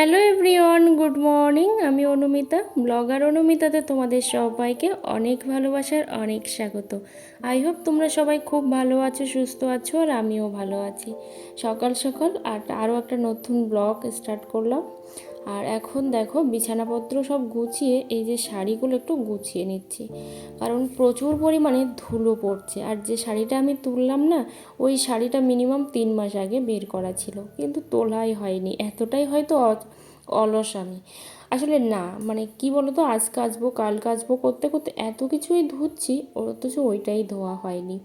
Hello everyone, good morning. আমি Anumita, blogger অনুমিতাতে তোমাদের সবাইকে অনেক ভালোবাসার অনেক স্বাগত। আই হোপ তোমরা সবাই খুব ভালো আছো, সুস্থ আছো, আর আমিও ভালো আছি। সকাল সকাল আর আরও একটা নতুন ব্লগ স্টার্ট করলাম। আর এখন দেখো বিছানাপত্র সব গুছিয়ে এই যে শাড়িগুলো একটু গুছিয়ে নিচ্ছি। কারণ প্রচুর পরিমাণে ধুলো পড়ছে। আর যে শাড়িটা আমি তুললাম না, ওই শাড়িটা মিনিমাম তিন মাস আগে বের করা ছিল। কিন্তু তোলাই হয়নি। এতটাই হয়তো অলস আমি। আসলে না মানে কি বলতো আজ কাচবো কাল কাচবো করতে করতে এত কিছুই ধুচ্ছি অথচ ওইটাই ধোয়া হয়নি।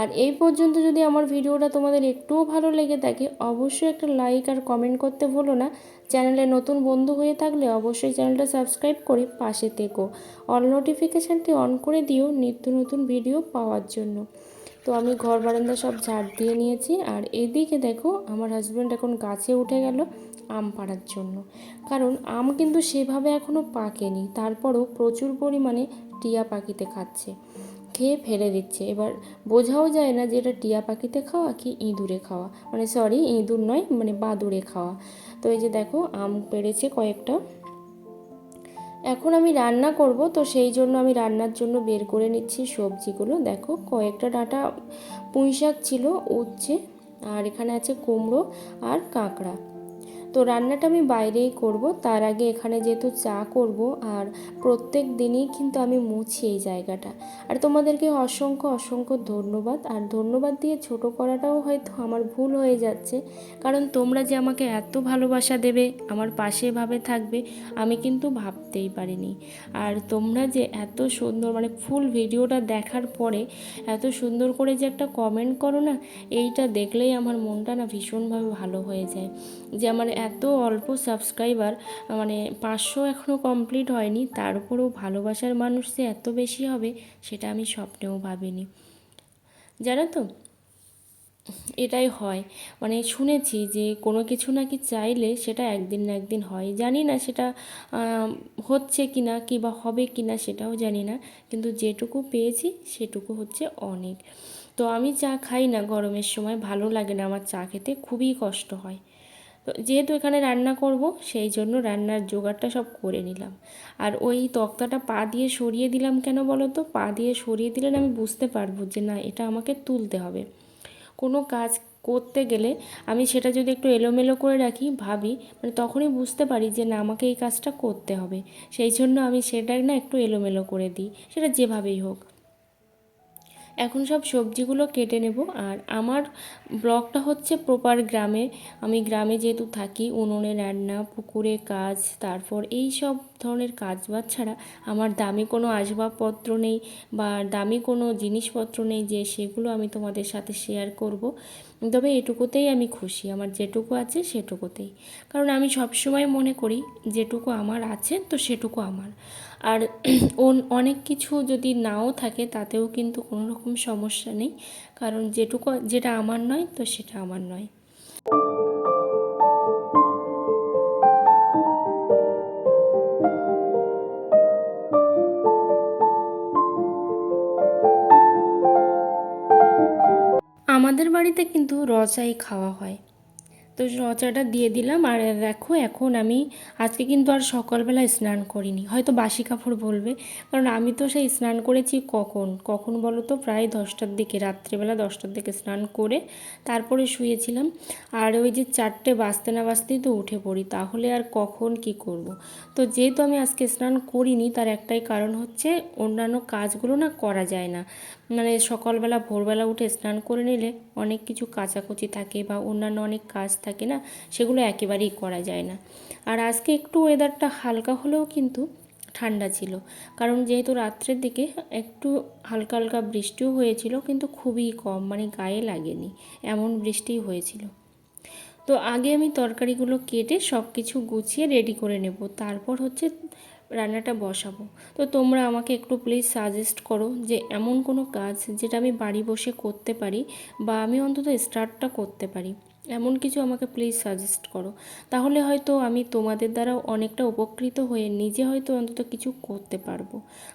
আর এই পর্যন্ত যদি আমার ভিডিওটা তোমাদের একটুও ভালো লেগে থাকে, অবশ্যই একটা লাইক আর কমেন্ট করতে ভুলো না। চ্যানেলে নতুন বন্ধু হয়ে থাকলে অবশ্যই চ্যানেলটা সাবস্ক্রাইব করে পাশে থেকো। অল নোটিফিকেশানটি অন করে দিও নিত্য নতুন ভিডিও পাওয়ার জন্য। তো আমি ঘর বারান্দা সব ঝাড় দিয়ে নিয়েছি, আর এদিকে দেখো, আমার হাজব্যান্ড এখন গাছে উঠে গেল। আম পাড়ার জন্য। কারণ আম কিন্তু সেভাবে এখনও পাকেনি। তারপরও প্রচুর পরিমাণে টিয়া পাখিতে খাচ্ছে। খেয়ে ফেলে দিচ্ছে। এবার বোঝাও যায় না যে এটা টিয়া পাখিতে খাওয়া কি ইঁদুরে খাওয়া। মানে সরি ইঁদুর নয় মানে বাদুড়ে খাওয়া। তো এই যে দেখো, আম পেড়েছে কয়েকটা। এখন আমি রান্না করব, তো সেই জন্য আমি রান্নার জন্য বের করে নিচ্ছি সবজিগুলো। দেখো, কয়েকটা ডাঁটা পুঁই শাক ছিল, উচ্ছে, আর এখানে আছে কুমড়ো আর কাঁকড়া। তো রান্নাটা আমি বাইরেই করব। তার আগে এখানে যেহেতু চা করব আর প্রত্যেক দিনই কিন্তু আমি মুছি এই জায়গাটা। আর তোমাদেরকে অসংখ্য অসংখ্য ধন্যবাদ। আর ধন্যবাদ দিয়ে ছোট করাটাও হয়তো আমার ভুল হয়ে যাচ্ছে। কারণ তোমরা যে আমাকে এত ভালোবাসা দেবে, আমার পাশে ভাবে থাকবে, আমি কিন্তু ভাবতেই পারিনি। আর তোমরা যে এত সুন্দর মানে ফুল ভিডিওটা দেখার পরে এত সুন্দর করে যে একটা কমেন্ট করো না, এইটা দেখলেই আমার মনটা না ভীষণভাবে ভালো হয়ে যায়। যে আমার এত অল্প সাবস্ক্রাইবার মানে পাঁচশো এখনও কমপ্লিট হয়নি, তার উপরেও ভালোবাসার মানুষ যে এত বেশি হবে, সেটা আমি স্বপ্নেও ভাবিনি। জানো তো? এটাই হয়। মানে শুনেছি যে কোনো কিছু নাকি চাইলে সেটা একদিন না একদিন হয়। জানি না সেটা হচ্ছে কি না কি বা হবে কি না সেটাও জানি না। কিন্তু যেটুকু পেয়েছি, সেটুকু হচ্ছে অনেক। তো আমি চা খাই না গরমের সময়, ভালো লাগে না আমার চা খেতে, খুবই কষ্ট হয়। তো যেহেতু এখানে রান্না করব, সেই জন্য রান্নার জোগাড়টা সব করে নিলাম। আর ওই তক্তাটা পা দিয়ে সরিয়ে দিলাম কেন বলো তো? পা দিয়ে সরিয়ে দিলে আমি বুঝতে পারব যে না, এটা আমাকে তুলতে হবে। কোনো কাজ করতে গেলে আমি সেটা যদি একটু এলোমেলো করে রাখি, ভাবি মানে তখনই বুঝতে পারি যে না, আমাকে এই কাজটা করতে হবে। সেই জন্য আমি সেটা না একটু এলোমেলো করে দিই। সেটা যেভাবেই হোক। এখন সব সবজিগুলো কেটে নেব। আর আমার ব্লগটা হচ্ছে প্রপার গ্রামে। আমি গ্রামে যেহেতু থাকি, উনুনে রান্না, পুকুরে কাজ, তারপর এই সব ধরনের কাজ বাজ ছাড়া আমার দামি কোনো আসবাবপত্র নেই বা দামি কোনো জিনিসপত্র নেই যে সেগুলো আমি তোমাদের সাথে শেয়ার করব। তবে এটুকুতেই আমি খুশি, আমার যেটুকু আছে সেটুকুতেই। কারণ আমি সবসময় মনে করি, যেটুকু আমার আছে তো সেটুকু আমার। আর অন- অনেক কিছু যদি নাও থাকে তাতেও কিন্তু কোনো রকম সমস্যা নেই। কারণ যেটুকু, যেটা আমার নয়, তো সেটা আমার নয়। আমাদের বাড়িতে কিন্তু রচাই খাওয়া হয়। তো রচাটা দিয়ে দিলাম। আর দেখো, এখন আমি, আজকে কিন্তু আর সকালবেলা স্নান করিনি। হয়তো বাসি কাপড় বলবে। কারণ আমি তো সেই স্নান করেছি কখন? কখন বলো তো? প্রায় দশটার দিকে, রাত্রেবেলা দশটার দিকে স্নান করে তারপরে শুয়েছিলাম। আর ওই যে চারটে বাজতে না বাজতেই তো উঠে পড়ি। তাহলে আর কখন কি করব। তো যেহেতু আমি আজকে স্নান করিনি, তার একটাই কারণ হচ্ছে অন্যান্য কাজগুলো না করা যায় না। মানে সকালবেলা, ভোরবেলা উঠে স্নান করে নিলে অনেক কিছু কাচাকুচি থাকে বা অন্যান্য অনেক কাজ থাকে না, সেগুলো একেবারেই করা যায় না। আর আজকে একটু ওয়েদারটা হালকা হলেও কিন্তু ঠান্ডা ছিল। কারণ যেহেতু রাত্রের দিকে একটু হালকা হালকা বৃষ্টিও হয়েছিল, কিন্তু খুবই কম মানে গায়ে লাগেনি, এমন বৃষ্টিই হয়েছিল। তো আগে আমি তরকারিগুলো কেটে সব কিছু গুছিয়ে রেডি করে নেব। তারপর হচ্ছে রান্নাটা বসাবো। তো তোমরা আমাকে একটু প্লিজ সাজেস্ট করো যে এমন কোনো কাজ যেটা আমি বাড়ি বসে করতে পারি বা আমি অন্তত স্টার্টটা করতে পারি। এমন কিছু আমাকে প্লিজ সাজেস্ট করো। তাহলে হয়তো আমি তোমাদের দ্বারাও অনেকটা উপকৃত হয়ে নিজে হয়তো অন্তত কিছু করতে পারব।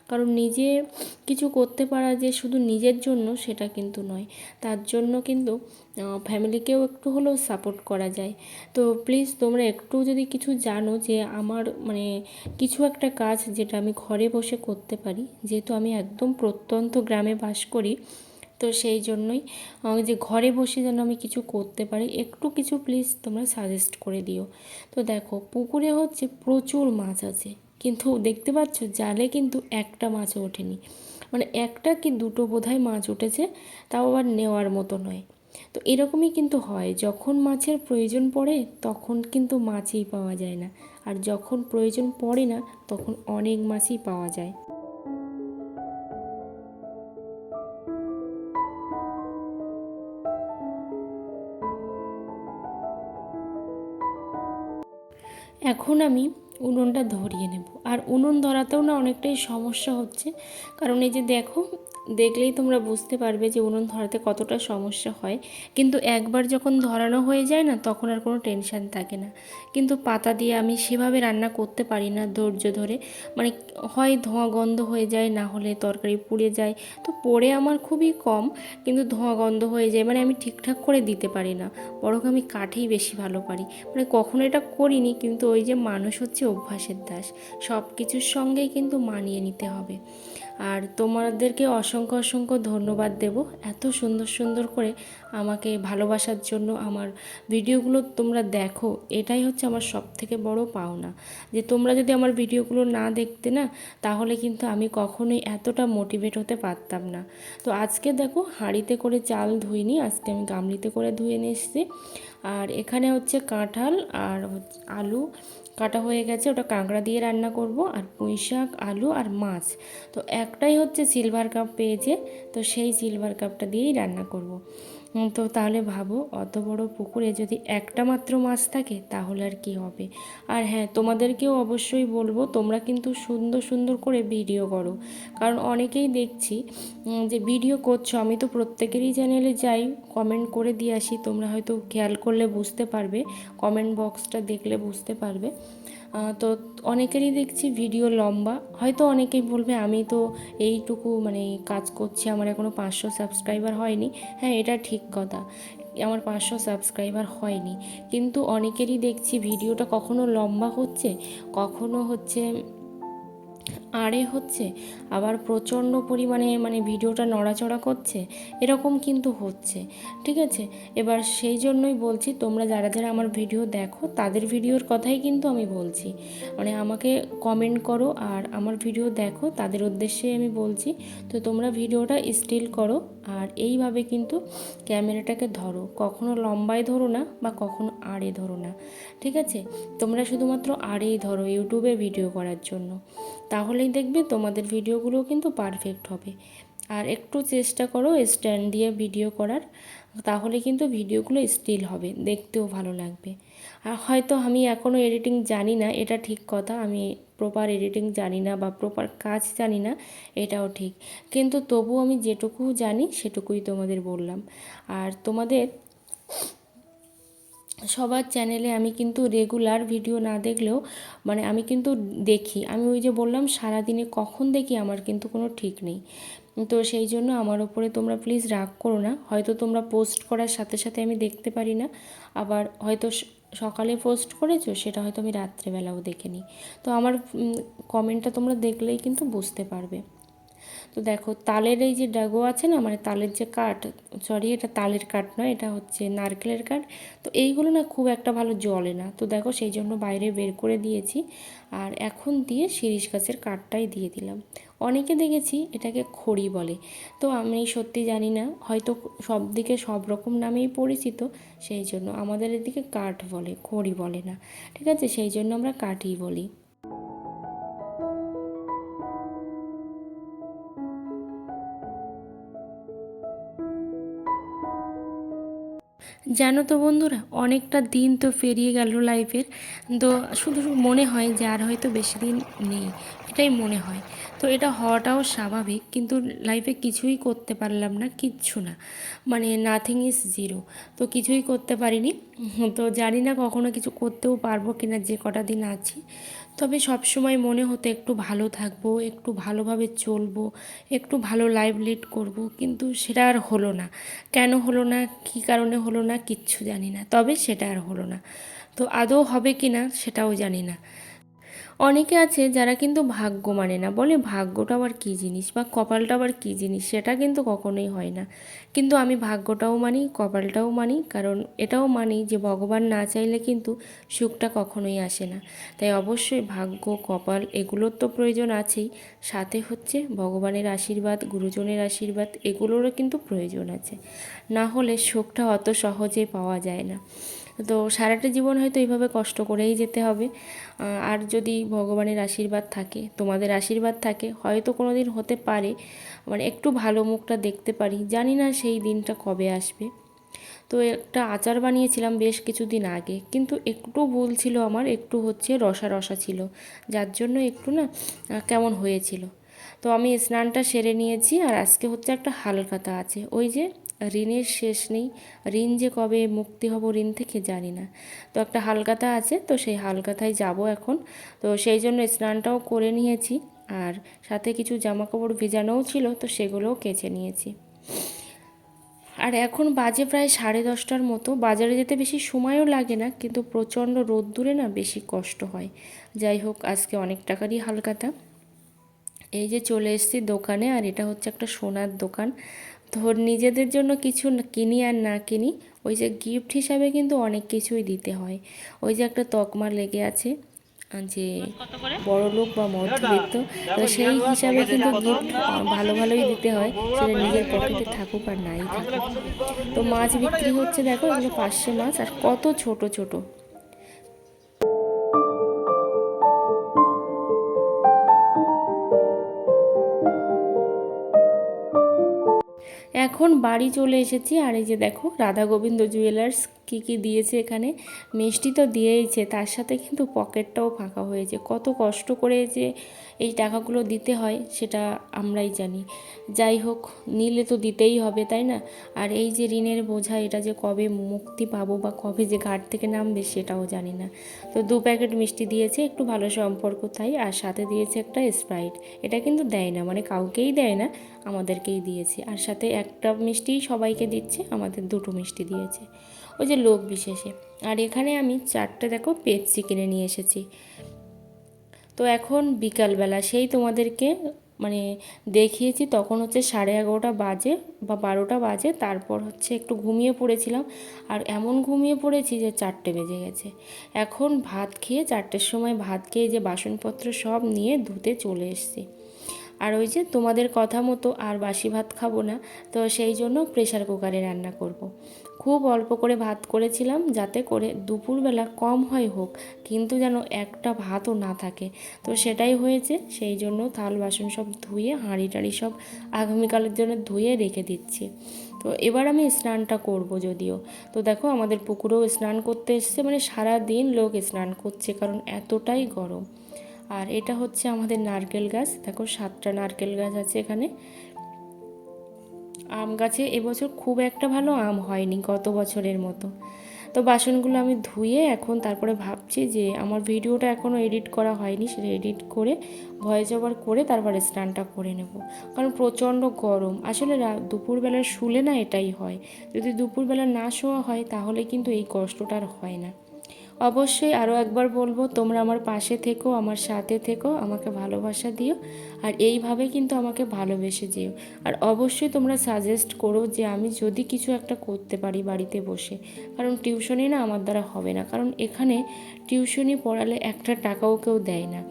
কারণ নিজে কিছু করতে পারা যে শুধু নিজের জন্য সেটা কিন্তু নয়। তার জন্য কিন্তু ফ্যামিলিকেও একটু হলেও সাপোর্ট করা যায়। তো প্লিজ তোমরা একটু যদি কিছু জানো যে আমার মানে কিছু একটা কাজ যেটা আমি ঘরে বসে করতে পারি, যেহেতু আমি একদম প্রত্যন্ত গ্রামে বাস করি তো সেই জন্যই যে ঘরে বসে যেন আমি কিছু করতে পারি, একটু কিছু প্লিজ তোমরা সাজেস্ট করে দিও। তো দেখো, পুকুরে হচ্ছে প্রচুর মাছ আছে, কিন্তু দেখতে পাচ্ছ জালে কিন্তু একটা মাছও ওঠেনি। মানে একটা কি দুটো বোধহয় মাছ উঠেছে, তাও আবার নেওয়ার মতো নয়। তো এরকমই কিন্তু হয়, যখন মাছের প্রয়োজন পড়ে, তখন কিন্তু মাছই পাওয়া যায় না। আর যখন প্রয়োজন পড়ে না, তখন অনেক মাছই পাওয়া যায়। এখন আমি উনুনটা ধরিয়ে নেব। আর উনুন ধরাতেও না অনেকটাই সমস্যা হচ্ছে। কারণ এই যে দেখো দেখলেই তোমরা বুঝতে পারবে যে উনুন ধরাতে কতটা সমস্যা হয়। কিন্তু একবার যখন ধরানো হয়ে যায় না, তখন আর কোনো টেনশান থাকে না। কিন্তু পাতা দিয়ে আমি সেভাবে রান্না করতে পারি না ধৈর্য ধরে। মানে হয় ধোঁয়া গন্ধ হয়ে যায়, না হলে তরকারি পুড়ে যায়। তো পড়ে আমার খুবই কম, কিন্তু ধোঁয়া গন্ধ হয়ে যায় মানে আমি ঠিকঠাক করে দিতে পারি না। বরং আমি কাঠেই বেশি ভালো পারি। মানে কখনো এটা করিনি, কিন্তু ওই যে মানুষ হচ্ছে অভ্যাসের দাস। সব কিছুর সঙ্গেই কিন্তু মানিয়ে নিতে হবে। আর তোমাদেরকে অসংখ্য অসংখ্য ধন্যবাদ দেব এত সুন্দর সুন্দর করে আমাকে ভালোবাসার জন্য আমার ভিডিওগুলো তোমরা দেখো, এটাই হচ্ছে আমার সব থেকে বড় পাওনা। যে তোমরা যদি আমার ভিডিওগুলো না দেখতে না, তাহলে কিন্তু আমি কখনোই এতটা মোটিভেট হতে পারতাম না। তো আজকে দেখো, হাঁড়িতে করে চাল ধুইনি, আজকে আমি গামলিতে করে ধুয়ে নিয়ে এসেছি। আর এখানে হচ্ছে কাঁঠাল আর আলু কাটা হয়ে গেছে, ওটা কাঁকড়া দিয়ে রান্না করব, আর পুঁই শাক, আলু আর মাছ তো একটাই হচ্ছে সিলভার কাপ পেয়েছে, তো সেই সিলভার কাপটা দিয়েই রান্না করব। তো তাহলে ভাবো, অত বড় পুকুরে যদি একটা মাত্র মাছ থাকে, তাহলে আর কি হবে? আর হ্যাঁ তোমাদেরকেও অবশ্যই বলব, তোমরা কিন্তু সুন্দর সুন্দর করে ভিডিও করো। কারণ অনেকেই দেখছি যে ভিডিও করছ, আমি তো প্রত্যেকেরই চ্যানেলে যাই কমেন্ট করে দিয়ে আসি, তোমরা হয়তো খেয়াল করলে বুঝতে পারবে কমেন্ট বক্সটা দেখলে বুঝতে পারবে। তো অনেকেরই দেখছি ভিডিও লম্বা। হয়তো অনেকেই বলবে, আমি তো এইটুকু মানে কাজ করছি, আমার এখনও পাঁচশো সাবস্ক্রাইবার হয়নি। হ্যাঁ এটা ঠিক কথা। আমার পাঁচশো সাবস্ক্রাইবার হয়নি। কিন্তু অনেকেরই দেখছি ভিডিওটা কখনো লম্বা হচ্ছে, কখনো হচ্ছে আরে হচ্ছে, আবার প্রচণ্ড পরিমাণে মানে ভিডিওটা নড়াচড়া করছে, এরকম কিন্তু হচ্ছে, ঠিক আছে? এবার সেই জন্যই বলছি, তোমরা যারা যারা আমার ভিডিও দেখো, তাদের ভিডিওর কথাই কিন্তু আমি বলছি। মানে আমাকে কমেন্ট করো আর আমার ভিডিও দেখো, তাদের উদ্দেশ্যে আমি বলছি। তো তোমরা ভিডিওটা স্টিল করো আর এইভাবে কিন্তু ক্যামেরাটাকে ধরো। কখনো লম্বায় ধরো না বা কখনো আড়ে ধরো না, ঠিক আছে? তোমরা শুধুমাত্র আড়েই ধরো ইউটিউবে ভিডিও করার জন্য। তাহলেই দেখবে তোমাদের ভিডিওগুলো কিন্তু পারফেক্ট হবে। আর একটু চেষ্টা করো স্ট্যান্ড দিয়ে ভিডিও করার, তাহলে কিন্তু ভিডিওগুলো স্টিল হবে, দেখতেও ভালো লাগবে। আর হয়তো আমি এখনও এডিটিং জানি না, এটা ঠিক কথা, আমি প্রপার এডিটিং জানি না বা প্রপার কাজ জানি না, এটাও ঠিক। কিন্তু তবু আমি যেটুকু জানি সেটুকুই তোমাদের বললাম। আর তোমাদের সবার চ্যানেলে আমি কিন্তু রেগুলার ভিডিও না দেখলেও মানে আমি কিন্তু দেখি। আমি ওই যে বললাম, সারাদিনে কখন দেখি আমার কিন্তু কোনো ঠিক নেই। তো সেই জন্য আমার ওপরে তোমরা প্লিজ রাগ করো না। হয়তো তোমরা পোস্ট করার সাথে সাথে আমি দেখতে পারি না। আবার হয়তো সকালে পোস্ট করেছ, সেটা হয়তো আমি রাত্রেবেলাও দেখে নিই তো আমার কমেন্টটা তোমরা দেখলেই কিন্তু বুঝতে পারবে। তো দেখো তালের এই যে ডাগো আছে না মানে তালের যে কাঠ সরি এটা তালের কাঠ নয়, এটা হচ্ছে নারকেলের কাঠ, তো এইগুলো না খুব একটা ভালো জলে না, তো দেখো সেই জন্য বাইরে বের করে দিয়েছি, আর এখন দিয়ে শিরিষ গাছের কাঠটাই দিয়ে দিলাম। অনেকে দেখেছি এটাকে খড়ি বলে, তো আমি সত্যি জানি না, হয়তো সব দিকে সব রকম নামেই পরিচিত, সেই জন্য আমাদের এদিকে কাঠ বলে, খড়ি বলে না, ঠিক আছে? সেই জন্য আমরা কাঠই বলি। জানো তো বন্ধুরা, অনেকটা দিন তো পেরিয়ে গেল লাইফের তো শুধু মনে হয় যে আর হয়তো বেশি দিন নেই, এটাই মনে হয়। তো এটা হওয়াটাও স্বাভাবিক, কিন্তু লাইফে কিছুই করতে পারলাম না, কিচ্ছু না। মানে নাথিং ইজ জিরো তো কিছুই করতে পারিনি। তো জানি না কখনো কিছু করতেও পারব কি না যে কটা দিন আছি। তবে সব সময় মনে হতো একটু ভালো থাকব, একটু ভালোভাবে চলবো, একটু ভালো লাইফ লিড করব, কিন্তু সেটা আর হলো না। কেন হলো না, কি কারণে হলো না, কিচ্ছু জানি না, তবে সেটা আর হলো না। তো আদৌ হবে কি না সেটাও জানি না। অনেকে আছে যারা কিন্তু ভাগ্য মানে না। বলে ভাগ্যটা আবার কী জিনিস বা কপালটা আবার কী জিনিস সেটা কিন্তু কখনোই হয় না। কিন্তু আমি ভাগ্যটাও মানি, কপালটাও মানি, কারণ এটাও মানি যে ভগবান না চাইলে কিন্তু সুখটা কখনোই আসে না। তাই অবশ্যই ভাগ্য, কপাল এগুলোর তো প্রয়োজন আছেই। সাথে হচ্ছে ভগবানের আশীর্বাদ, গুরুজনের আশীর্বাদ এগুলোরও কিন্তু প্রয়োজন আছে। না হলে সুখটা অত সহজে পাওয়া যায় না। তো সারাটা জীবন হয়তো এইভাবে কষ্ট করেই যেতে হবে। আর যদি ভগবানের আশীর্বাদ থাকে, তোমাদের আশীর্বাদ থাকে, হয়তো কোনো দিন হতে পারে মানে একটু ভালো মুখটা দেখতে পারি, জানি না সেই দিনটা কবে আসবে। তো একটা আচার বানিয়েছিলাম বেশ কিছুদিন আগে, কিন্তু একটু ভুল ছিল আমার, একটু হচ্ছে রসা রসা ছিল, যার জন্য একটু না কেমন হয়েছিল। তো আমি স্নানটা সেরে নিয়েছি, আর আজকে হচ্ছে একটা হালকাতা আছে, ওই যে ঋণের শেষ নেই। ঋণ যে কবে মুক্তি হব ঋণ থেকে জানি না। তো একটা হালকাতা আছে, তো সেই হালকাতায় যাব এখন। তো সেই জন্য স্নানটাও করে নিয়েছি। আর সাথে কিছু জামা কাপড় ভেজানোও ছিল, তো সেগুলোও কেচে নিয়েছি। আর এখন বাজে প্রায় সাড়ে দশটার মতো। বাজারে যেতে বেশি সময়ও লাগে না, কিন্তু প্রচণ্ড রোদ্দুরে না বেশি কষ্ট হয়। যাই হোক, আজকে অনেক টাকারই হালকাতা এই যে চলে এসেছি দোকানে, আর এটা হচ্ছে একটা সোনার দোকান। তো নিজেদের জন্য কিছু কিনি আর না কিনি, ওই যে গিফট হিসাবে কিন্তু অনেক কিছুই দিতে হয়। ওই যে একটা তকমা লেগে আছে, যে বড় লোক বা মধ্যবিত্ত, তো সেই হিসাবে কিন্তু গিফট ভালো ভালোই দিতে হয়, সেটা নিজের পকেটে থাকুক আর নাই থাকুক। তো মাছ বিক্রি হচ্ছে, দেখো এগুলো পাঁচশো মাছ, আর কত ছোট ছোট। এখন বাড়ি চলে এসেছি আর এই যে দেখো রাধা গোবিন্দ জুয়েলার্স কী কী দিয়েছে এখানে? মিষ্টি তো দিয়েইছে, তার সাথে কিন্তু পকেটটাও ফাঁকা হয়েছে। কত কষ্ট করে যে এই টাকাগুলো দিতে হয়, সেটা আমরাই জানি। যাই হোক, নিলে তো দিতেই হবে, তাই না? আর এই যে ঋণের বোঝা, এটা যে কবে মুক্তি পাবো বা কবে যে ঘাট থেকে নামবে, সেটাও জানি না। তো দু প্যাকেট মিষ্টি দিয়েছে, একটু ভালো সম্পর্ক তাই, আর সাথে দিয়েছে একটা স্প্রাইট। এটা কিন্তু দেয় না মানে কাউকেই দেয় না, আমাদেরকেই দিয়েছে। আর সাথে একটা মিষ্টিই সবাইকে দিচ্ছে, আমাদের দুটো মিষ্টি দিয়েছে। ওই যে লোক বিশেষে। আর এখানে আমি চারটে, দেখো পেপসি কিনে নিয়ে এসেছি। তো এখন বিকালবেলা, সেই তোমাদেরকে মানে দেখিয়েছি, তখন হচ্ছে সাড়ে এগারোটা বাজে বা বারোটা বাজে, তারপর হচ্ছে একটু ঘুমিয়ে পড়েছিলাম। আর এমন ঘুমিয়ে পড়েছি যে চারটে বেজে গেছে। এখন ভাত খেয়ে, চারটের সময় ভাত খেয়ে যে বাসনপত্র সব নিয়ে ধুতে চলে এসেছি। আর ওই যে তোমাদের কথা মতো আর বাসি ভাত খাব না, তো সেই জন্য প্রেশার কুকারে রান্না করব। খুব অল্প করে ভাত করেছিলাম যাতে করে দুপুরবেলা কম হয় হোক, কিন্তু যেন একটা ভাতও না থাকে। তো সেটাই হয়েছে, সেই জন্য থাল বাসন সব ধুয়ে, হাঁড়ি টাড়ি সব আগামীকালের জন্য ধুয়ে রেখে দিচ্ছি। তো এবার আমি স্নানটা করব যদিও। তো দেখো আমাদের পুকুরেও স্নান করতে এসছে মানে সারা দিন লোক স্নান করছে, কারণ এতটাই গরম। আর এটা হচ্ছে আমাদের নারকেল গাছ। দেখো সাতটা নারকেল গাছ আছে এখানে। আম গাছে এবছর খুব একটা ভালো আম হয়নি গত বছরের মতো। তো বাসনগুলো আমি ধুয়ে এখন তারপরে ভাবছি যে আমার ভিডিওটা এখনও এডিট করা হয়নি, সেটা এডিট করে, ভয়েস ওভার করে তারপরে স্নানটা করে নেব। কারণ প্রচণ্ড গরম। আসলে দুপুরবেলা শুলে না এটাই হয়। যদি দুপুরবেলা না শোয়া হয় তাহলে কিন্তু এই কষ্টটা আর হয় না। অবশ্যই আরও একবার বলব, তোমরা আমার পাশে থেকো, আমার সাথে থেকো, আমাকে ভালোবাসা দিও, আর এইভাবে কিন্তু আমাকে ভালোবেসে যেও। আর অবশ্যই তোমরা সাজেস্ট করো যে আমি যদি কিছু একটা করতে পারি বাড়িতে বসে, কারণ টিউশনি না আমার দ্বারা হবে না, কারণ এখানে টিউশনি পড়ালে একটা টাকাও কেউ দেয় না।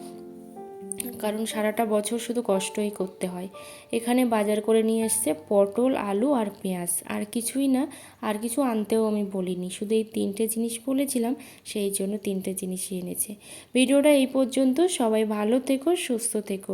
কারণ সারাটা বছর শুধু কষ্টই করতে হয়। এখানে বাজার করে নিয়ে এসছে পটল, আলু আর পেঁয়াজ। আর কিছুই না, আর কিছু আনতেও আমি বলিনি। শুধু এই তিনটে জিনিস বলেছিলাম, সেই জন্য তিনটে জিনিসই এনেছে। ভিডিওটা এই পর্যন্ত। সবাই ভালো থেকো, সুস্থ থেকো।